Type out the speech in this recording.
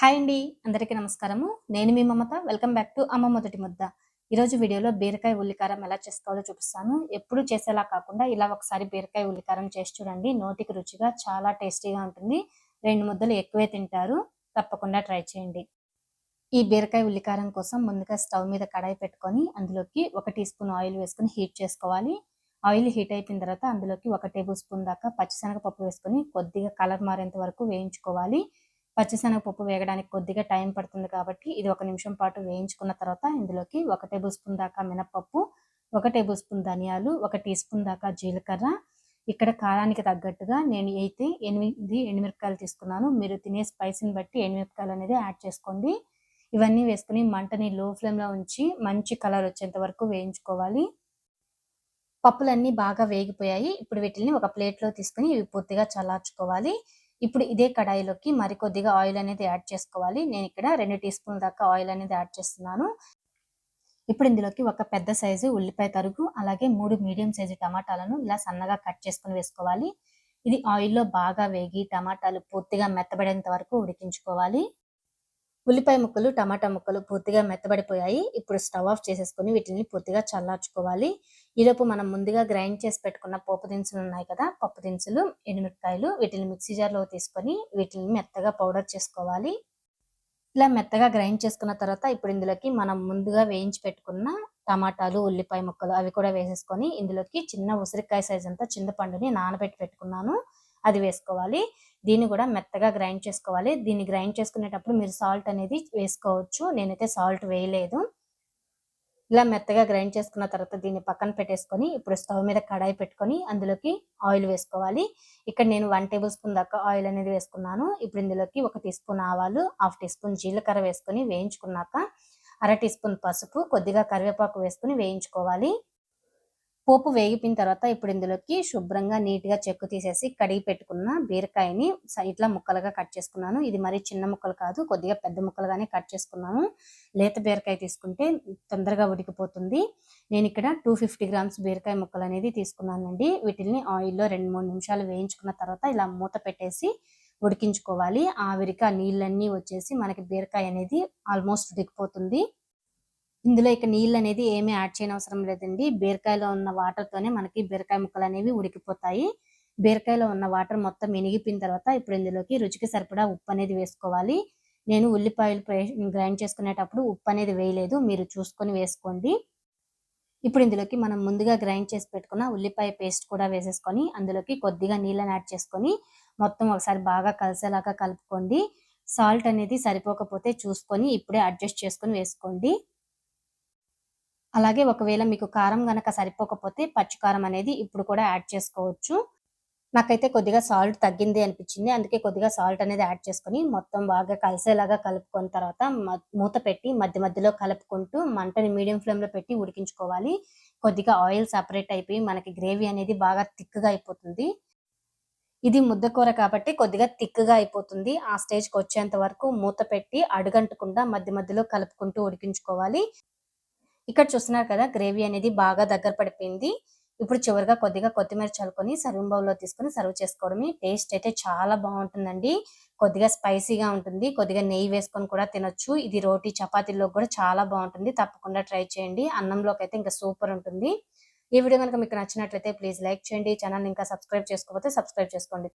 Hi అండి అందరికీ నమస్కారము. నేను మీ Mamata welcome back to Amma Modati Mudda. ఈరోజు వీడియోలో బీరకాయ ఉల్లికారం ఎలా చేసుకోవాలో చూపిస్తాను. ఎప్పుడు చేసేలా కాకుండా ఇలా ఒకసారి బీరకాయ ఉల్లికారం చేసి చూడండి నోటికి రుచిగా చాలా టేస్టీగా ఉంటుంది. రెండు ముద్దలు ఎక్కువే తింటారు తప్పకుండా ట్రై చేయండి. ఈ బీరకాయ ఉల్లికారం కోసం ముందుగా స్టవ్ మీద కడాయి పెట్టుకొని అందులోకి ఒక టీ స్పూన్ ఆయిల్ వేసుకొని హీట్ చేసుకోవాలి. ఆయిల్ హీట్ అయిపోయిన తర్వాత అందులోకి ఒక టేబుల్ స్పూన్ దాకా పచ్చిశనగపప్పు వేసుకొని కొద్దిగా కలర్ మారేంత వరకు వేయించుకోవాలి. పచ్చిశనగపప్పు వేగడానికి కొద్దిగా టైం పడుతుంది కాబట్టి ఇది ఒక నిమిషం పాటు వేయించుకున్న తర్వాత ఇందులోకి ఒక టేబుల్ స్పూన్ దాకా మినపప్పు ఒక టేబుల్ స్పూన్ ధనియాలు ఒక టీ స్పూన్ దాకా జీలకర్ర. ఇక్కడ కారానికి తగ్గట్టుగా నేను అయితే ఎనిమిది ఎండుమిరపకాయలు తీసుకున్నాను. మీరు తినే స్పైసీని బట్టి ఎండుమిరపకాయలు అనేది యాడ్ చేసుకోండి. ఇవన్నీ వేసుకుని మంటని లో ఫ్లేమ్లో ఉంచి మంచి కలర్ వచ్చేంత వరకు వేయించుకోవాలి. పప్పులన్నీ బాగా వేగిపోయాయి. ఇప్పుడు వీటిని ఒక ప్లేట్లో తీసుకుని ఇవి పూర్తిగా చల్లార్చుకోవాలి. ఇప్పుడు ఇదే కడాయిలోకి మరికొద్దిగా ఆయిల్ అనేది యాడ్ చేసుకోవాలి. నేను ఇక్కడ రెండు టీ స్పూన్ దాకా ఆయిల్ అనేది యాడ్ చేస్తున్నాను. ఇప్పుడు ఇందులోకి ఒక పెద్ద సైజు ఉల్లిపాయ తరుగు అలాగే మూడు మీడియం సైజు టమాటాలను ఇలా సన్నగా కట్ చేసుకుని వేసుకోవాలి. ఇది ఆయిల్లో బాగా వేగి టమాటాలు పూర్తిగా మెత్తబడేంత వరకు ఉడికించుకోవాలి. ఉల్లిపాయ ముక్కలు టమాటా ముక్కలు పూర్తిగా మెత్తబడిపోయాయి. ఇప్పుడు స్టవ్ ఆఫ్ చేసేసుకుని వీటిని పూర్తిగా చల్లార్చుకోవాలి. ఈలోపు మనం ముందుగా గ్రైండ్ చేసి పెట్టుకున్న పోపు దినుసులు ఉన్నాయి కదా పప్పు దినుసులు ఎండుమిరపకాయలు వీటిని మిక్సీ జార్లో తీసుకొని వీటిని మెత్తగా పౌడర్ చేసుకోవాలి. ఇలా మెత్తగా గ్రైండ్ చేసుకున్న తర్వాత ఇప్పుడు ఇందులోకి మనం ముందుగా వేయించి పెట్టుకున్న టమాటాలు ఉల్లిపాయ ముక్కలు అవి కూడా వేసేసుకొని ఇందులోకి చిన్న ఉసిరికాయ సైజ్ అంతా చింతపండుని నానబెట్టి పెట్టుకున్నాను. అది వేసుకోవాలి. దీన్ని కూడా మెత్తగా గ్రైండ్ చేసుకోవాలి. దీన్ని గ్రైండ్ చేసుకునేటప్పుడు మీరు సాల్ట్ అనేది వేసుకోవచ్చు. నేనైతే సాల్ట్ వేయలేదు. ఇలా మెత్తగా గ్రైండ్ చేసుకున్న తర్వాత దీన్ని పక్కన పెట్టేసుకొని ఇప్పుడు స్టవ్ మీద కడాయి పెట్టుకొని అందులోకి ఆయిల్ వేసుకోవాలి. ఇక్కడ నేను వన్ టేబుల్ స్పూన్ దాకా ఆయిల్ అనేది వేసుకున్నాను. ఇప్పుడు ఇందులోకి ఒక టీ స్పూన్ ఆవాలు హాఫ్ టీ స్పూన్ జీలకర్ర వేసుకొని వేయించుకున్నాక అర టీ స్పూన్ పసుపు కొద్దిగా కరివేపాకు వేసుకుని వేయించుకోవాలి. పోపు వేగిపోయిన తర్వాత ఇప్పుడు ఇందులోకి శుభ్రంగా నీట్గా చెక్కు తీసేసి కడిగి పెట్టుకున్న బీరకాయని ఇట్లా ముక్కలుగా కట్ చేసుకున్నాను. ఇది మరి చిన్న ముక్కలు కాదు కొద్దిగా పెద్ద ముక్కలుగానే కట్ చేసుకున్నాను. లేత బీరకాయ తీసుకుంటే తొందరగా ఉడికిపోతుంది. నేను ఇక్కడ టూ ఫిఫ్టీ గ్రామ్స్ బీరకాయ ముక్కలు అనేది తీసుకున్నానండి. వీటిని ఆయిల్లో రెండు మూడు నిమిషాలు వేయించుకున్న తర్వాత ఇలా మూత పెట్టేసి ఉడికించుకోవాలి. ఆవిరికి ఆ నీళ్ళన్నీ వచ్చేసి మనకి బీరకాయ అనేది ఆల్మోస్ట్ ఉడికిపోతుంది. ఇందులో ఇక నీళ్ళు అనేది ఏమీ యాడ్ చేయని అవసరం లేదండి. బీరకాయలో ఉన్న వాటర్తోనే మనకి బీరకాయ ముక్కలు అనేవి ఉడికిపోతాయి. బీరకాయలో ఉన్న వాటర్ మొత్తం వినిగిపోయిన తర్వాత ఇప్పుడు ఇందులోకి రుచికి సరిపడా ఉప్పు అనేది వేసుకోవాలి. నేను ఉల్లిపాయలు గ్రైండ్ చేసుకునేటప్పుడు ఉప్పు అనేది వేయలేదు. మీరు చూసుకొని వేసుకోండి. ఇప్పుడు ఇందులోకి మనం ముందుగా గ్రైండ్ చేసి పెట్టుకున్న ఉల్లిపాయ పేస్ట్ కూడా వేసేసుకొని అందులోకి కొద్దిగా నీళ్ళని యాడ్ చేసుకొని మొత్తం ఒకసారి బాగా కలిసేలాగా కలుపుకోండి. సాల్ట్ అనేది సరిపోకపోతే చూసుకొని ఇప్పుడే అడ్జస్ట్ చేసుకొని వేసుకోండి. అలాగే ఒకవేళ మీకు కారం గనక సరిపోకపోతే పచ్చికారం అనేది ఇప్పుడు కూడా యాడ్ చేసుకోవచ్చు. నాకైతే కొద్దిగా సాల్ట్ తగ్గింది అనిపించింది. అందుకే కొద్దిగా సాల్ట్ అనేది యాడ్ చేసుకొని మొత్తం బాగా కలిసేలాగా కలుపుకున్న తర్వాత మూత పెట్టి మధ్య మధ్యలో కలుపుకుంటూ మంటని మీడియం ఫ్లేమ్లో పెట్టి ఉడికించుకోవాలి. కొద్దిగా ఆయిల్ సపరేట్ అయిపోయి మనకి గ్రేవీ అనేది బాగా థిక్గా అయిపోతుంది. ఇది ముద్దకూర కాబట్టి కొద్దిగా థిక్గా అయిపోతుంది. ఆ స్టేజ్కి వచ్చేంత వరకు మూత పెట్టి అడుగంటకుండా మధ్య మధ్యలో కలుపుకుంటూ ఉడికించుకోవాలి. ఇక్కడ చూస్తున్నారు కదా గ్రేవీ అనేది బాగా దగ్గర పడిపోయింది. ఇప్పుడు చివరిగా కొద్దిగా కొత్తిమీర చల్లుకొని సర్వింగ్ బౌల్లో తీసుకొని సర్వ్ చేసుకోవడమే. టేస్ట్ అయితే చాలా బాగుంటుందండి. కొద్దిగా స్పైసీగా ఉంటుంది. కొద్దిగా నెయ్యి వేసుకొని కూడా తినొచ్చు. ఇది రోటీ చపాతీల్లో కూడా చాలా బాగుంటుంది. తప్పకుండా ట్రై చేయండి. అన్నంలోకి అయితే ఇంకా సూపర్ ఉంటుంది. ఈ వీడియో కనుక మీకు నచ్చినట్లయితే ప్లీజ్ లైక్ చేయండి. ఛానల్ ఇంకా సబ్స్క్రైబ్ చేసుకోకపోతే సబ్స్క్రైబ్ చేసుకోండి.